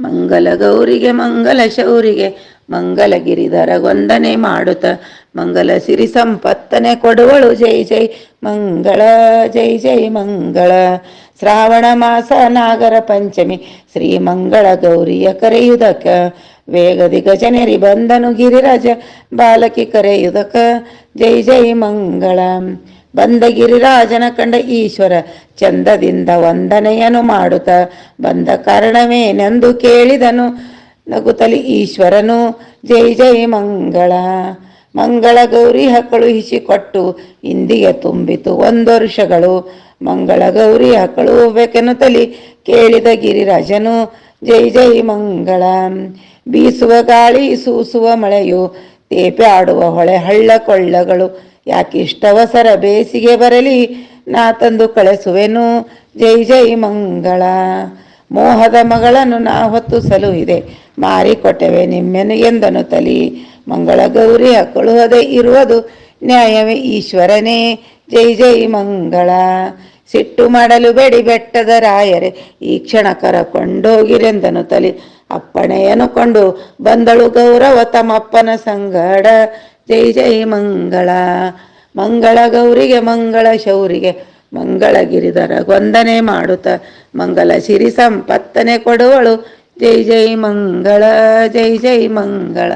ಮಂಗಲ ಗೌರಿಗೆ ಮಂಗಲ ಶೌರಿಗೆ ಮಂಗಲ ಗಿರಿಧರ ವಂದನೆ ಮಾಡುತ್ತ. ಮಂಗಲ ಸಿರಿ ಸಂಪತ್ತನೆ ಕೊಡುವಳು, ಜೈ ಜೈ, ಮಂಗಳ, ಜೈ ಜೈ, ಮಂಗಳ. ಶ್ರಾವಣ ಮಾಸ ನಾಗರ ಪಂಚಮಿ, ಶ್ರೀ ಮಂಗಳ ಗೌರಿಯ ಕರೆಯುದಕ. ವೇಗದಿ ಗಜನೆರಿ ಬಂದನು ಗಿರಿರಾಜ, ಬಾಲಕಿ ಕರೆಯುದಕ. ಜೈ ಜೈ, ಮಂಗಳ. ಬಂದ ಗಿರಿರಾಜನ ಕಂಡ ಈಶ್ವರ ಚಂದದಿಂದ ವಂದನೆಯನ್ನು ಮಾಡುತ್ತ ಬಂದ ಕಾರಣವೇನೆಂದು ಕೇಳಿದನು. ನಗುತಲಿ ಈಶ್ವರನು, ಜೈ ಜೈ ಮಂಗಳ. ಮಂಗಳ ಗೌರಿ ಕಳುಹಿಸಿಕೊಟ್ಟು ಇಂದಿಗೆ ತುಂಬಿತು ಒಂದು ವರ್ಷಗಳು. ಮಂಗಳ ಗೌರಿ ಕಳುಹಬೇಕೆನ್ನುತ್ತಲಿ ಕೇಳಿದ ಗಿರಿರಾಜನು, ಜೈ ಜೈ ಮಂಗಳ. ಬೀಸುವ ಗಾಳಿ, ಸೂಸುವ ಮಳೆಯು ತೇಪೆ ಆಡುವ ಹೊಳೆ ಹಳ್ಳ ಕೊಳ್ಳಗಳು. ಯಾಕಿಷ್ಟವಸರ ಬೇಸಿಗೆ ಬರಲಿ, ನಾ ತಂದು ಕಳಿಸುವೆನು. ಜೈ ಜೈ ಮಂಗಳ. ಮೋಹದ ಮಗಳನ್ನು ನಾ ಹೊತ್ತು ಸಲುಹಿದೆ. ಮಾರಿಕೊಟ್ಟೆವೆ ನಿಮ್ಮೆನು ಎಂದನು ತಲಿ. ಮಂಗಳ ಗೌರಿ ಕಳುಹದೆ ಇರುವುದು ನ್ಯಾಯವೇ ಈಶ್ವರನೇ. ಜೈ ಜೈ ಮಂಗಳ. ಸಿಟ್ಟು ಮಾಡಲು ಬೇಡಿ ಬೆಟ್ಟದ ರಾಯರೆ, ಈ ಕ್ಷಣ ಕರಕೊಂಡೋಗಿರೆಂದನು ತಲಿ. ಅಪ್ಪಣೆಯನ್ನು ಕೊಂಡು ಬಂದಳು ಗೌರವ ತಮ್ಮಪ್ಪನ ಸಂಗಡ. ಜೈ ಜೈ ಮಂಗಳ. ಮಂಗಳ ಗೌರಿಗೆ, ಮಂಗಳ ಶೌರಿಗೆ. ಮಂಗಳ ಗಿರಿಧರ ವಂದನೆ ಮಾಡುತ್ತ. ಮಂಗಲ ಸಿರಿ ಸಂಪತ್ತನೆ ಕೊಡುವಳು. ಜೈ ಜೈ ಮಂಗಳ, ಜೈ ಜೈ ಮಂಗಳ.